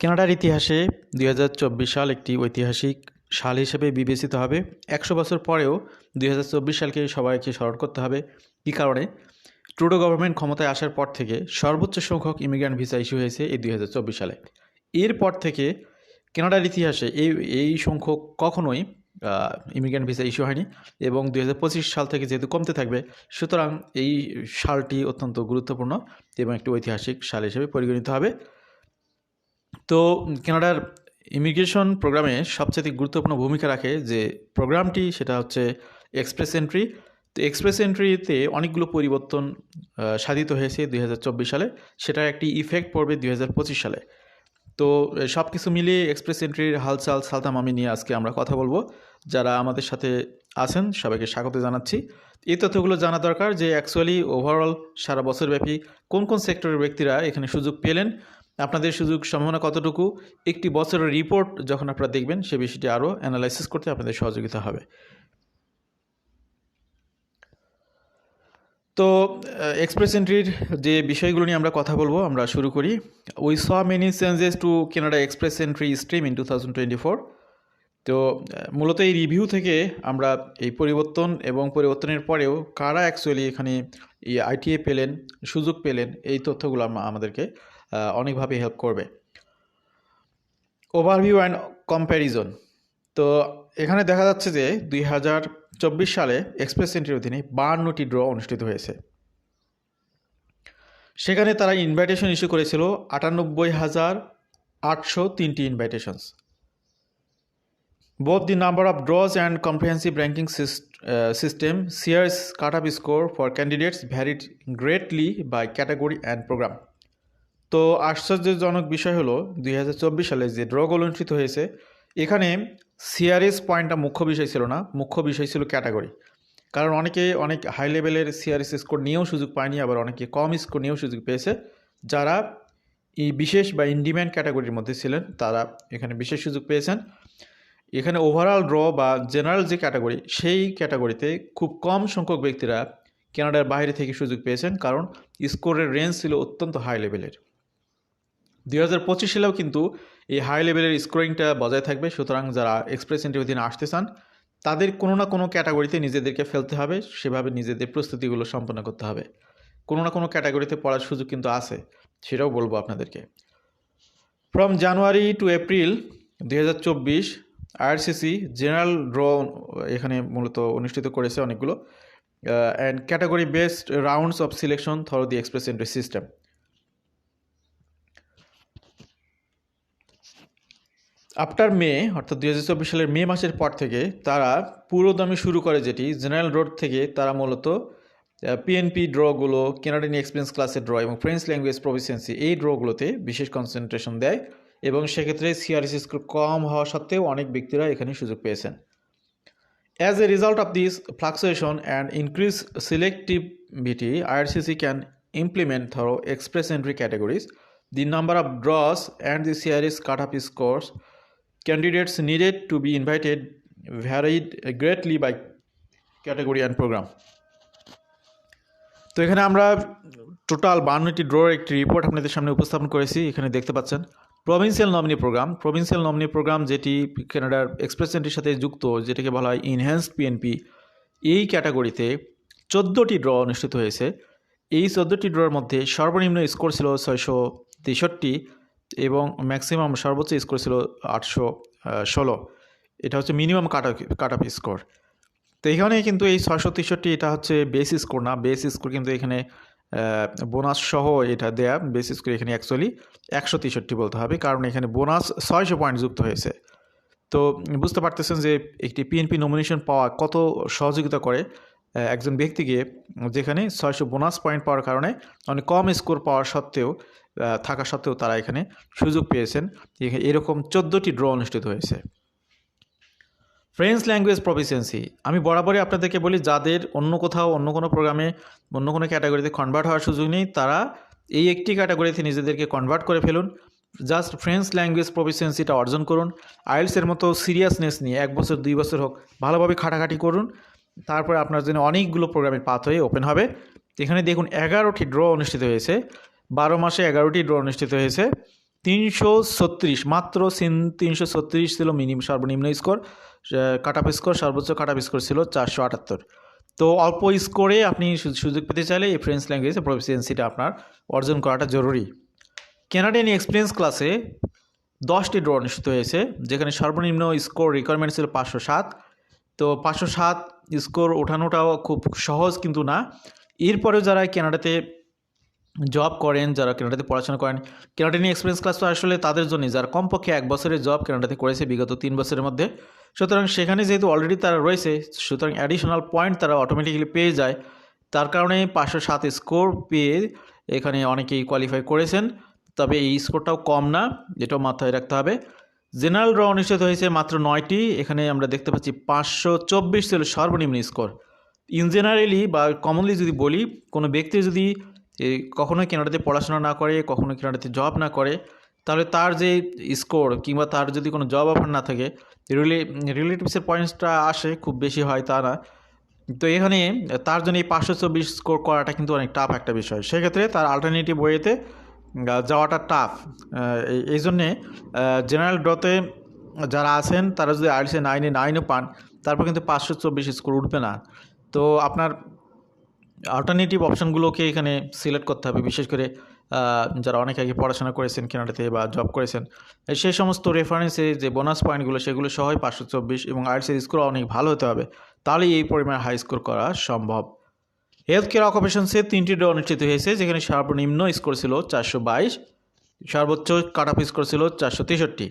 কানাডার ইতিহাসে দুই হাজার চব্বিশ সাল একটি ঐতিহাসিক সাল হিসেবে বিবেচিত হবে। একশো বছর পরেও দুই হাজার চব্বিশ সালকে সবাইকে স্মরণ করতে হবে। কী কারণে? ট্রুডো গভর্নমেন্ট ক্ষমতায় আসার পর থেকে সর্বোচ্চ সংখ্যক ইমিগ্রান্ট ভিসা ইস্যু হয়েছে এই দুই হাজার চব্বিশ সালে। এরপর থেকে কানাডার ইতিহাসে এই এই সংখ্যক কখনোই ইমিগ্রান্ট ভিসা ইস্যু হয়নি এবং দুই হাজার পঁচিশ সাল থেকে যেহেতু কমতে থাকবে, সুতরাং এই সালটি অত্যন্ত গুরুত্বপূর্ণ এবং একটি ঐতিহাসিক সাল হিসেবে পরিগণিত হবে। তো কানাডার ইমিগ্রেশন প্রোগ্রামে সবচেয়ে গুরুত্বপূর্ণ ভূমিকা রাখে যে প্রোগ্রামটি সেটা হচ্ছে এক্সপ্রেস এন্ট্রি। তো এক্সপ্রেস এন্ট্রিতে অনেকগুলো পরিবর্তন সাধিত হয়েছে দুই হাজার চব্বিশ সালে। সেটার একটি ইফেক্ট পড়বে দুই হাজার পঁচিশ সালে। তো সব কিছু মিলিয়ে এক্সপ্রেস এন্ট্রির হালচাল সালতাম আমি নিয়ে আজকে আমরা কথা বলব। যারা আমাদের সাথে আছেন, সবাইকে স্বাগত জানাচ্ছি। এই তথ্যগুলো জানা দরকার যে অ্যাকচুয়ালি ওভারঅল সারা বছরব্যাপী কোন কোন সেক্টরের ব্যক্তিরা এখানে সুযোগ পেলেন আপনাদের সুযোগ সম্ভাবনা কতটুকু? একটি বছরের রিপোর্ট যখন আপনারা দেখবেন, সে বিষয়টি আরও অ্যানালাইসিস করতে আপনাদের সহযোগিতা হবে। তো এক্সপ্রেস এন্ট্রির যে বিষয়গুলো নিয়ে আমরা কথা বলব, আমরা শুরু করি। We saw many changes to Canada express entry stream in two thousand twenty four তো মূলত এই রিভিউ থেকে আমরা এই পরিবর্তন এবং পরিবর্তনের পরেও কারা অ্যাকচুয়ালি এখানে এই আইটিএ পেলেন, সুযোগ পেলেন, এই তথ্যগুলো আমাদেরকে অনেকভাবে হেল্প করবে। ওভারভিউ অ্যান্ড কম্প্যারিজন তো এখানে দেখা যাচ্ছে যে দুই হাজার চব্বিশ সালে এক্সপ্রেস এন্ট্রির অধীনে বাহান্নটি ড্র অনুষ্ঠিত হয়েছে। সেখানে তারা ইনভাইটেশন ইস্যু করেছিল আটানব্বই হাজার আটশো তিনটি invitations the number of draws and comprehensive ranking syst- uh, system shares cut-off score for candidates varied greatly by category and program. তো আশ্চর্যজনক বিষয় হলো, দুই হাজার চব্বিশ সালে যে ড্রগুলো অনুষ্ঠিত হয়েছে, এখানে সিআরএস পয়েন্টটা মুখ্য বিষয় ছিল না, মুখ্য বিষয় ছিল ক্যাটাগরি কারণ অনেকে অনেক হাই লেভেলের সিআরএস স্কোর নিয়েও সুযোগ পায়নি, আবার অনেকে কম স্কোর নিয়েও সুযোগ পেয়েছে। যারা এই বিশেষ বা ইনডিম্যান্ড ক্যাটাগরির মধ্যে ছিলেন, তারা এখানে বিশেষ সুযোগ পেয়েছেন। এখানে ওভারঅল ড্র বা জেনারেল যে ক্যাটাগরি সেই ক্যাটাগরিতে খুব কম সংখ্যক ব্যক্তিরা কানাডার বাইরে থেকে সুযোগ পেয়েছেন, কারণ স্কোরের রেঞ্জ ছিল অত্যন্ত হাই লেভেলের দুই হাজার পঁচিশ সালেও কিন্তু এই হাই লেভেলের স্কোরিংটা বজায় থাকবে। সুতরাং যারা এক্সপ্রেস এন্ট্রি অধীনে আসতে চান, তাদের কোনো না কোনো ক্যাটাগরিতে নিজেদেরকে ফেলতে হবে। সেভাবে নিজেদের প্রস্তুতিগুলো সম্পন্ন করতে হবে। কোনো না কোনো ক্যাটাগরিতে পড়ার সুযোগ কিন্তু আছে, সেটাও বলব আপনাদেরকে। ফ্রম জানুয়ারি টু এপ্রিল দুই হাজার চব্বিশ জেনারেল ড্র এখানে মূলত অনুষ্ঠিত করেছে অনেকগুলো। And category based rounds of selection through the express entry system after May অর্থাৎ দু হাজার চব্বিশ সালের মে মাসের পর থেকে তারা পুরোদমে শুরু করে যেটি জেনারেল রোড থেকে তারা মূলত পিএনপি ড্রগুলো কেনাডিয়ান এক্সপিরিয়েন্স ক্লাসের ড্র এবং ফ্রেঞ্চ ল্যাঙ্গুয়েজ প্রফিসিয়েন্সি এই ড্রগুলোতে বিশেষ কনসেন্ট্রেশন দেয় এবং সেক্ষেত্রে সিআরএস স্কোর কম হওয়া সত্ত্বেও অনেক ব্যক্তিরা এখানে সুযোগ পেয়েছেন As a result of this fluctuation and increased selectivity, IRCC can implement thorough express entry categories. The number of draws and the CRS cutoff scores candidates needed to be invited varied greatly by category and program. তো এখানে আমরা total বান্নটি ড্রর একটি report আপনাদের সামনে উপস্থাপন করেছি, এখানে দেখতে পাচ্ছেন provincial nominee program provincial nominee program যেটি কানাডার এক্সপ্রেস সাথে যুক্ত, যেটাকে বলা হয় ইনহ্যান্সড পিএনপি এই ক্যাটাগরিতে চোদ্দোটি ড্র অনুষ্ঠিত হয়েছে এই চোদ্দোটি ড্রর মধ্যে সর্বনিম্ন স্কোর ছিল ছয়শো তেষট্টি এবং ম্যাক্সিমাম সর্বোচ্চ স্কোর ছিল আটশো ষোলো। এটা হচ্ছে minimum cut cut off score তো এখানে কিন্তু এই ছয়শো তেষট্টি এটা হচ্ছে বেস স্কোর না। বেস স্কোর কিন্তু এখানে বোনাস সহ এটা দেয়া। বেস স্কোর এখানে অ্যাকচুয়ালি একশো তেষট্টি বলতে হবে, কারণ এখানে বোনাস ছয়শো পয়েন্ট যুক্ত হয়েছে। তো বুঝতে পারতেছেন যে একটি পিএনপি নমিনেশন পাওয়া কত সহযোগিতা করে। একজন ব্যক্তিকে যেখানে ছয়শো বোনাস পয়েন্ট পাওয়ার কারণে অনেক কম স্কোর পাওয়ার সত্ত্বেও থাকা সত্ত্বেও তারা এখানে সুযোগ পেয়েছেন। এরকম চোদ্দোটি ড্র অনুষ্ঠিত হয়েছে। ফ্রেঞ্চ ল্যাঙ্গুয়েজ প্রফিসিয়েন্সি আমি বরাবরই আপনাদেরকে বলি, যাদের অন্য কোথাও, অন্য কোনো প্রোগ্রামে, অন্য কোনো ক্যাটাগরিতে কনভার্ট হওয়ার সুযোগ নেই, তারা এই একটি ক্যাটাগরিতে নিজেদেরকে কনভার্ট করে ফেলুন। জাস্ট ফ্রেঞ্চ ল্যাঙ্গুয়েজ প্রফিসিয়েন্সিটা অর্জন করুন। আইএলসের মতো সিরিয়াসনেস নিয়ে এক বছর, দুই বছর হোক, ভালোভাবে খাটাখাটি করুন। তারপরে আপনার জন্য অনেকগুলো প্রোগ্রামের পাথ হয়ে ওপেন হবে। এখানে দেখুন এগারোটি ড্র অনুষ্ঠিত হয়েছে। বারো মাসে এগারোটি ড্র অনুষ্ঠিত হয়েছে। তিনশো ছত্রিশ, মাত্র সিন তিনশো ছত্রিশ ছিল মিনিমাম সর্বনিম্ন স্কোর কাট অফ স্কোর সর্বোচ্চ কাট অফ স্কোর ছিল চারশো আটাত্তর। তো অল্প স্কোরে আপনি সুযোগ পেতে চাইলে এই ফ্রেঞ্চ ল্যাঙ্গুয়েজে প্রফিসিয়েন্সিটা আপনার অর্জন করাটা জরুরি। ক্যানাডিয়ান এক্সপিরিয়েন্স ক্লাসে দশটি ড্র অনুষ্ঠিত হয়েছে, যেখানে সর্বনিম্ন স্কোর রিকোয়ারমেন্ট ছিল পাঁচশো সাত। তো পাঁচশো সাত স্কোর ওঠানোটাও খুব সহজ কিন্তু না। এরপরেও যারা কানাডাতে জব করেন, যারা কানাডাতে পড়াশোনা করেন কানাডিয়ান এক্সপিরিয়েন্স ক্লাস তো আসলে তাদের জন্যই। যারা কমপক্ষে এক বছরের জব কানাডাতে করেছে বিগত তিন বছরের মধ্যে। সুতরাং সেখানে যেহেতু অলরেডি তারা রয়েছে, সুতরাং অ্যাডিশনাল পয়েন্ট তারা অটোমেটিক্যালি পেয়ে যায়। তার কারণে পাঁচশো সাত স্কোর পেয়ে এখানে অনেকেই কোয়ালিফাই করেছেন। তবে এই স্কোরটাও কম না এটাও মাথায় রাখতে হবে। জেনারেল ড্র অনুষ্ঠিত হয়েছে মাত্র নয়টি। এখানে আমরা দেখতে পাচ্ছি পাঁচশো চব্বিশ ছিল সর্বনিম্ন স্কোর। ইন জেনারেলি বা কমনলি যদি বলি কোনো ব্যক্তি যদি এ, কখনোই কানাডাতে পড়াশোনা না করে কখনো কানাডাতে জব না করে তাহলে তার যে স্কোর কিংবা তার যদি কোনো জব অফার না থাকে রিলে রিলেটিভসের পয়েন্টসটা আসে খুব বেশি হয় তা না। তো এখানে তার জন্য এই পাঁচশো চব্বিশ স্কোর করাটা কিন্তু অনেক টাফ একটা বিষয়। সেক্ষেত্রে তার আলটারনেটিভ ওয়েতে যাওয়াটা টাফ এই জন্যে জেনারেল ড্রতে যারা আছেন, তারা যদি আইএলসে নাইনে নাইনও পান, তারপর কিন্তু পাঁচশো চব্বিশ স্কোর উঠবে না। তো আপনার অল্টারনেটিভ অপশানগুলোকে এখানে সিলেক্ট করতে হবে, বিশেষ করে যারা অনেক আগে পড়াশোনা করেছেন, কানাডাতে বা জব করেছেন সেই সমস্ত রেফারেন্সে যে বোনাস পয়েন্টগুলো সেগুলো সহই পাঁচশো চব্বিশ এবং আইএলসের স্কোর অনেক ভালো হতে হবে। তাহলেই এই পরিমাণ হাই স্কোর করা সম্ভব। হেলথ কেয়ার অকুপেশনসে তিনটি ড্র অনুষ্ঠিত হয়েছে, যেখানে সর্বনিম্ন স্কোর ছিল চারশো বাইশ, সর্বোচ্চ কাট অফ স্কোর ছিল চারশো তেষট্টি।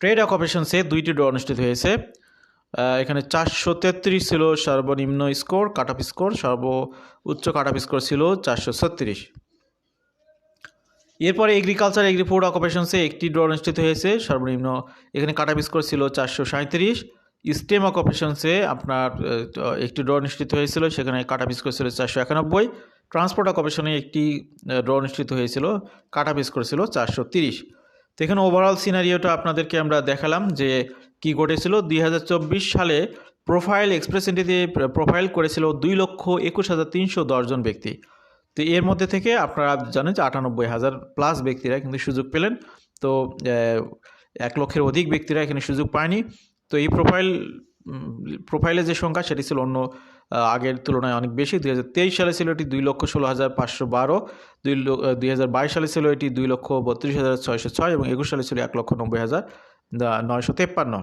ট্রেড অকুপেশনসে দুইটি ড্র অনুষ্ঠিত হয়েছে এখানে চারশো তেত্রিশ ছিল সর্বনিম্ন স্কোর কাট অফ স্কোর সর্ব উচ্চ কাট অফ স্কোর ছিল চারশো ছত্রিশ। এরপরে এগ্রিকালচার এগ্রিফুড অকুপেশনসে একটি ড্র অনুষ্ঠিত হয়েছে, সর্বনিম্ন, এখানে কাট অফ স্কোর ছিল চারশো সাঁত্রিশ স্টেম অকুপেশনসে আপনার একটি ড্র অনুষ্ঠিত হয়েছিল, সেখানে কাট অফ স্কোর ছিল চারশো একানব্বই। ট্রান্সপোর্ট অকুপেশনে একটি ড্র অনুষ্ঠিত হয়েছিল, কাট অফ স্কোর ছিল চারশো তিরিশ। তো এখানে ওভারঅল সিনারিওটা আপনাদেরকে আমরা দেখালাম যে কি ঘটেছিল। দুই হাজার চব্বিশ সালে প্রোফাইল এক্সপ্রেস এন্ট্রিতে প্রোফাইল করেছিল দুই লক্ষ একুশ হাজার তিনশো দশজন ব্যক্তি। তো এর মধ্যে থেকে আপনারা জানেন যে আটানব্বই হাজার প্লাস ব্যক্তিরা কিন্তু সুযোগ পেলেন। তো এক লক্ষের অধিক ব্যক্তিরা এখানে সুযোগ পায়নি। তো এই প্রোফাইল প্রোফাইলের যে সংখ্যা সেটি ছিল অন্য আগের তুলনায় অনেক বেশি। দুই হাজার তেইশ সালে ছিল এটি দুই লক্ষ ষোলো হাজার পাঁচশো বারো, দুই দুই হাজার বাইশ সালে ছিল এটি দুই লক্ষ বত্রিশ হাজার ছয়শো ছয় এবং একুশ সালে ছিল এক লক্ষ নব্বই হাজার নয়শো তেপ্পান্ন।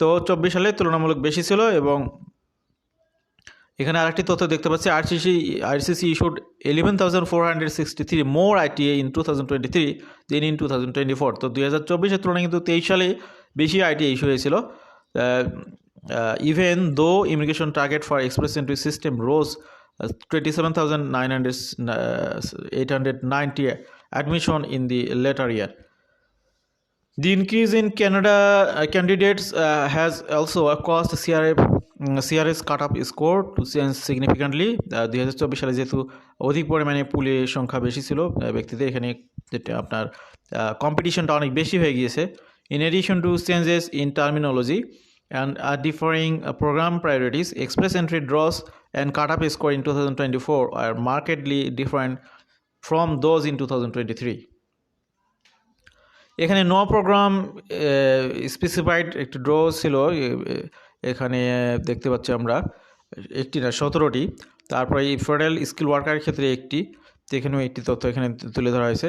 তো চব্বিশ সালে তুলনামূলক বেশি ছিল এবং এখানে আরেকটি তথ্য দেখতে পাচ্ছি RCC RCC issued eleven thousand four hundred sixty three more ITA in two thousand twenty three in thousand twenty four তো হাজার চব্বিশের তুলনায় কিন্তু তেইশ সালে বেশি আইটিএ ইস্যু হয়েছিল। Even though immigration target for express entry system rose twenty seven thousand nine hundred eight hundred admission in the latter year Canada uh, candidates uh, has also uh, caused CRF mm, CRS cut-off score to change significantly. দুই হাজার চব্বিশ সালে যেহেতু অধিক পরিমাণে পুলের সংখ্যা বেশি ছিল ব্যক্তিদের এখানে যেটা আপনার কম্পিটিশনটা অনেক বেশি হয়ে গিয়েছে in addition to changes in terminology and differing program priorities express entry draws and cut up score in two thousand twenty four are markedly different from those in two thousand twenty three এখানে no program specified একটি draw ছিল এখানে দেখতে পাচ্ছি আমরা একটি না, সতেরোটি। তারপরে এই ফেডারেল স্কিল ওয়ার্কারের ক্ষেত্রে একটি। এখানেও একটি তথ্য এখানে তুলে ধরা হয়েছে।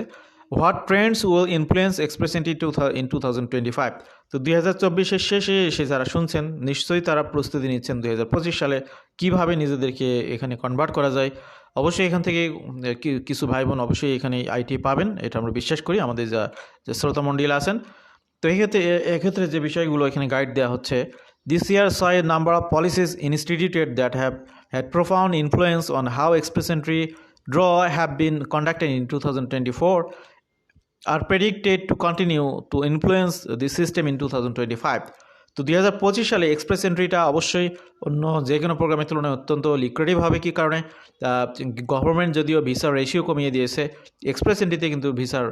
What trends will influence express entry to in two thousand twenty five তো দুই হাজার চব্বিশের শেষে এসে যারা শুনছেন, নিশ্চয়ই তারা প্রস্তুতি নিচ্ছেন দুই হাজার পঁচিশ সালে। কীভাবে নিজেদেরকে এখানে কনভার্ট করা যায়? অবশ্যই এখান থেকে কিছু ভাই বোন অবশ্যই এখানে আইটি পাবেন, এটা আমরা বিশ্বাস করি। আমাদের যা শ্রোতামণ্ডলী আছেন। তো এক্ষেত্রে এক্ষেত্রে যে বিষয়গুলো এখানে গাইড দেওয়া হচ্ছে This year saw a number of policies instituted that have had profound influence on how expressionary draw have been conducted in 2024 are predicted to continue to influence the system in 2025. তো দুই হাজার পঁচিশ সালে express এন্ট্রিটা অবশ্যই অন্য যে কোনো প্রোগ্রামের তুলনায় অত্যন্ত লিক্রেটিভ হবে কি কারণে? গভর্নমেন্ট যদিও ভিসার রেশিও কমিয়ে দিয়েছে এক্সপ্রেস এন্ট্রিতে কিন্তু ভিসার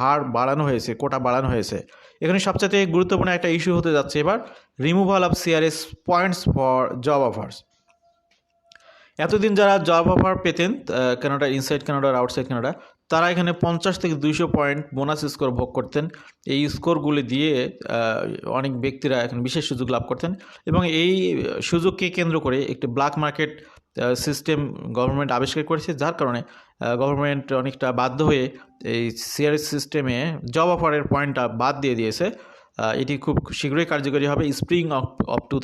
হার বাড়ানো হয়েছে, কোটা বাড়ানো হয়েছে। এখানে সবচেয়ে গুরুত্বপূর্ণ একটা ইস্যু হতে যাচ্ছে এবার removal of CRS points for job offers এতদিন যারা জব অফার পেতেন কানাডা ইনসাইড কানাডা আর আউটসাইড কানাডা তারা এখানে পঞ্চাশ থেকে দুইশো পয়েন্ট বোনাস স্কোর ভোগ করতেন। এই স্কোরগুলি দিয়ে অনেক ব্যক্তিরা এখন বিশেষ সুযোগ লাভ করতেন এবং এই সুযোগকে কেন্দ্র করে একটি ব্ল্যাক মার্কেট সিস্টেম গভর্নমেন্ট আবিষ্কার করেছে, যার কারণে গভর্নমেন্ট অনেকটা বাধ্য হয়ে এই সিআরএস সিস্টেমে জব অফারের পয়েন্টটা বাদ দিয়ে দিয়েছে। এটি খুব শীঘ্রই কার্যকরী হবে। স্প্রিং অফ অফ টু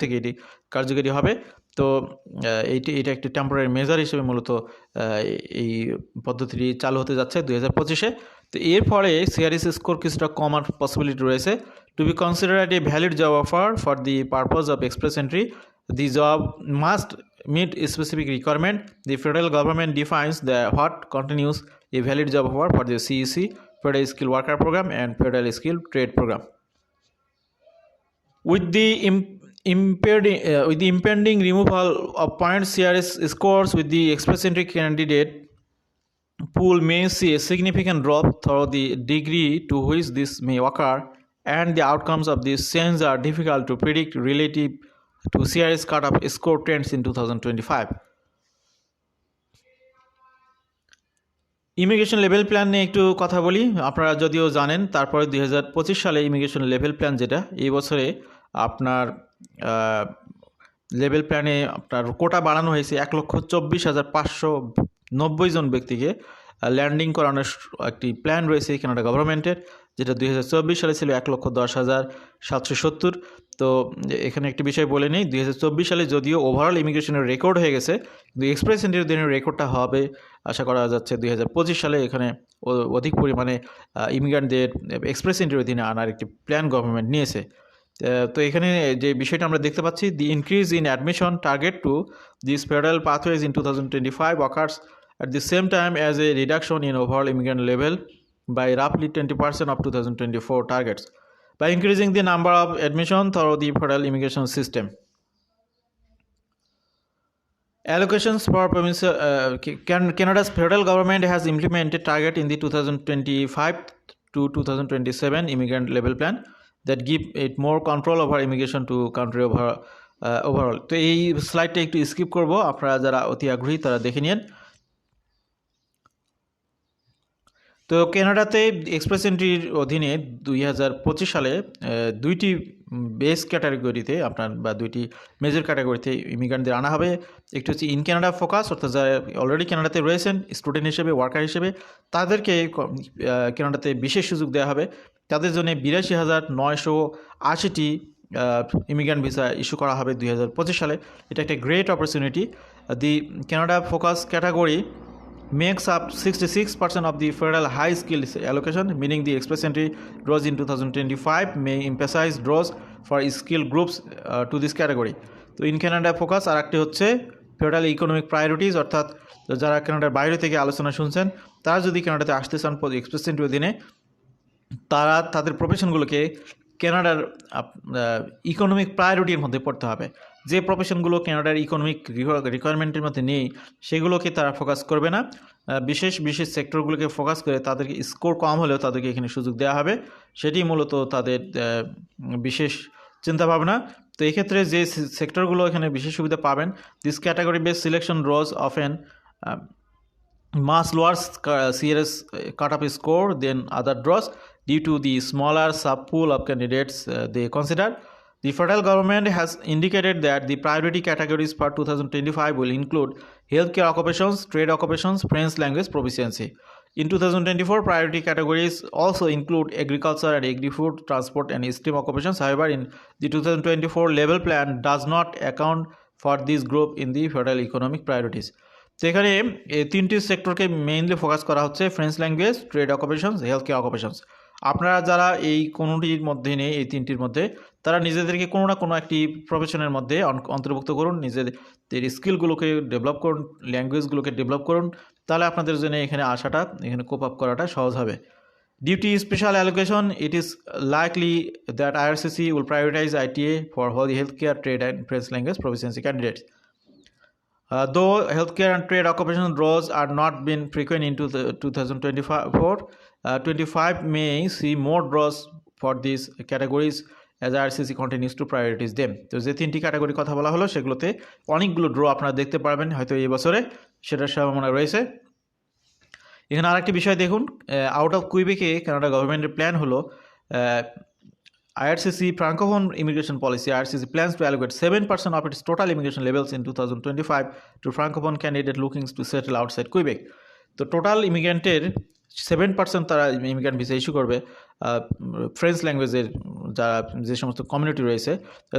থেকে এটি কার্যকরী হবে। তো এইটি এটা একটি টেম্পোরারি মেজার হিসেবে মূলত এই পদ্ধতিটি চালু হতে যাচ্ছে দুই হাজার পঁচিশে। তো, এর ফলে সিআরএস স্কোর কিছুটা কমার পসিবিলিটি রয়েছে। To be considered a valid job offer for the purpose of express entry the job must a specific requirement. The federal government defines the what continues a valid job offer for the cec federal skill worker program and federal skill trade program. With the im- impending uh, with the impending removal of points CRS scores with the express entry candidate pool may see a significant drop through the degree to which this may occur and the outcomes of this change are difficult to predict relative to CRS cutoff score trends in 2025 immigration level plan নিয়ে একটু কথা বলি। আপনারা যদিও জানেন, তারপরে দুই হাজার পঁচিশ সালে ইমিগ্রেশন লেভেল প্ল্যান যেটা, এই বছরে আপনার লেভেল প্ল্যানে আপনার কোটা বাড়ানো হয়েছে এক লক্ষ চব্বিশ হাজার পাঁচশো নব্বই জন ব্যক্তিকে। ল্যান্ডিং করানোর একটি প্ল্যান রয়েছে কানাডা গভর্নমেন্টের যেটা দুই হাজার চব্বিশ সালে ছিল এক লক্ষ দশ হাজার সাতশো সত্তর। তো এখানে একটি বিষয় বলে নেই, দুই সালে যদিও ওভারঅল ইমিগ্রেশনের রেকর্ড হয়ে গেছে, কিন্তু এক্সপ্রেস দিনের রেকর্ডটা হবে, আশা করা যাচ্ছে দুই হাজার পঁচিশ সালে এখানে অধিক পরিমাণে ইমিগ্রান্টদের এক্সপ্রেস এন্ট্রির অধীনে আনার একটি প্ল্যান গভর্নমেন্ট নিয়েছে। তো এখানে যে বিষয়টা আমরা দেখতে পাচ্ছি the increase in admission target to this federal pathways in two thousand twenty five occurs at the same time as a reduction in overall immigrant twenty by roughly 20% of 2024 targets by increasing the number of admission through the federal immigration system. Allocations for provincial uh, Canada's federal government has implemented target in the 2025 to 2027 immigrant level plan that give it more control over immigration to country over uh, overall তো এই স্লাইডটা একটু skip করব আপনারা যারা অতি আগ্রহী তারা দেখে নিন তো কানাডাতে এক্সপ্রেস এন্ট্রির অধীনে দুই হাজার পঁচিশ সালে দুইটি বেস ক্যাটাগরিতে আপনার বা দুইটি মেজর ক্যাটাগরিতে ইমিগ্রান্টদের আনা হবে। একটি হচ্ছে ইন কানাডা ফোকাস অর্থাৎ যারা অলরেডি কানাডাতে রয়েছেন স্টুডেন্ট হিসেবে ওয়ার্কার হিসেবে তাদেরকে ক- আহ, কানাডাতে বিশেষ সুযোগ দেওয়া হবে। তাদের জন্য বিরাশি হাজার নয়শো আশিটি ইমিগ্রান্ট ভিসা ইস্যু করা হবে দুই হাজার পঁচিশ সালে। এটা একটা great opportunity. The Canada focus category makes up 66% of the federal high skill allocation, meaning the express entry draws in 2025 may emphasize draws for skill groups uh, to this category. তো in Canada focus আর একটি হচ্ছে federal economic priorities অর্থাৎ যারা কানাডার বাইরে থেকে আলোচনা শুনছেন তারা যদি কানাডাতে আসতে চান এক্সপ্রেস এন্ট্রি অধীনে তারা তাদের প্রফেশনগুলোকে কানাডার ইকোনমিক প্রায়োরিটির মধ্যে পড়তে হবে। যে প্রফেশনগুলো কানাডার ইকোনমিক রিকোয়ারমেন্টের মধ্যে নেই, সেগুলোকে তারা ফোকাস করবে না। বিশেষ বিশেষ সেক্টরগুলোকে ফোকাস করে তাদেরকে স্কোর কম হলেও তাদেরকে এখানে সুযোগ দেওয়া হবে। সেটি মূলত তাদের বিশেষ চিন্তাভাবনা। তো এক্ষেত্রে যে সেক্টরগুলো এখানে বিশেষ সুবিধা পাবেন this category base selection rose often much lower sc- CRS cut-off score than other draws due to the smaller subpool of candidates uh, they consider. The federal government has indicated that the priority categories for 2025 will include healthcare occupations, trade occupations, French language proficiency. In 2024, priority categories also include agriculture and agri-food, transport, and STEM occupations. However, in the 2024 level plan does not account for this group in the federal economic priorities. তো এখানে এই তিনটি সেক্টরকে mainly focus করা হচ্ছে French language trade occupations health care occupations আপনারা যারা এই কোনোটির মধ্যে নেই, এই তিনটির মধ্যে, তারা নিজেদেরকে কোনো না কোনো একটি প্রফেশনের মধ্যে অন্তর্ভুক্ত করুন, নিজেদের স্কিলগুলোকে ডেভেলপ করুন ল্যাঙ্গুয়েজগুলোকে ডেভেলপ করুন, তাহলে আপনাদের জন্য এখানে আসাটা, এখানে কোপ আপ করাটা সহজ হবে। Due to special allocation it is likely that IRCC will prioritise ITA for all health care trade and French language proficiency candidates though health care and trade occupation rose are not been frequent in two two thousand twenty four 25 may see more draws for these categories as IRCC continues to prioritize them. তো যে তিনটি category কথা বলা হলো সেগুলোতে অনেকগুলো draw আপনারা দেখতে পারবেন হয়তো এই বছরে সেটার সম্ভাবনা রয়েছে এখানে আরেকটি বিষয় দেখুন আউট অফ কুইবেকে কানাডা গভর্নমেন্টের প্ল্যান হলো IRCC Francophone immigration policy, IRCC plans to allocate 7% of its total immigration levels in 2025 to Francophone candidates looking to settle outside Quebec. তো টোটাল ইমিগ্রেন্টের সেভেন পার্সেন্ট তারা ইমিগ্রেন্ট ভিসা ইস্যু করবে French ল্যাঙ্গুয়েজের যারা যে সমস্ত কমিউনিটি রয়েছে,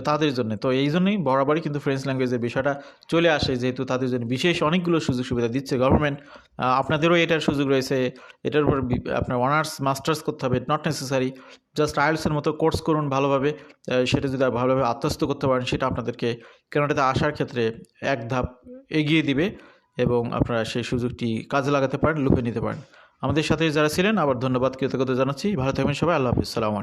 তাদের জন্য। তো এই জন্যই বরাবরই কিন্তু ফ্রেঞ্চ ল্যাঙ্গুয়েজের বিষয়টা চলে আসে, যেহেতু তাদের জন্য বিশেষ অনেকগুলো সুযোগ সুবিধা দিচ্ছে গভর্নমেন্ট আপনাদেরও এটার সুযোগ রয়েছে, এটার উপর আপনার অনার্স মাস্টার্স করতে হবে নট নেসেসারি জাস্ট আইএলসের মতো কোর্স করুন ভালোভাবে সেটা যদি ভালোভাবে আত্মস্থ করতে পারেন, সেটা আপনাদেরকে কানাডাতে আসার ক্ষেত্রে এক ধাপ এগিয়ে দিবে এবং আপনারা সেই সুযোগটি কাজে লাগাতে পারেন, লুপে নিতে পারেন। আমাদের সাথে যারা ছিলেন আবার ধন্যবাদ কৃতজ্ঞতা জানাচ্ছি। ভালো থাকবেন সবাই আল্লাহ হাফিজ। সালামু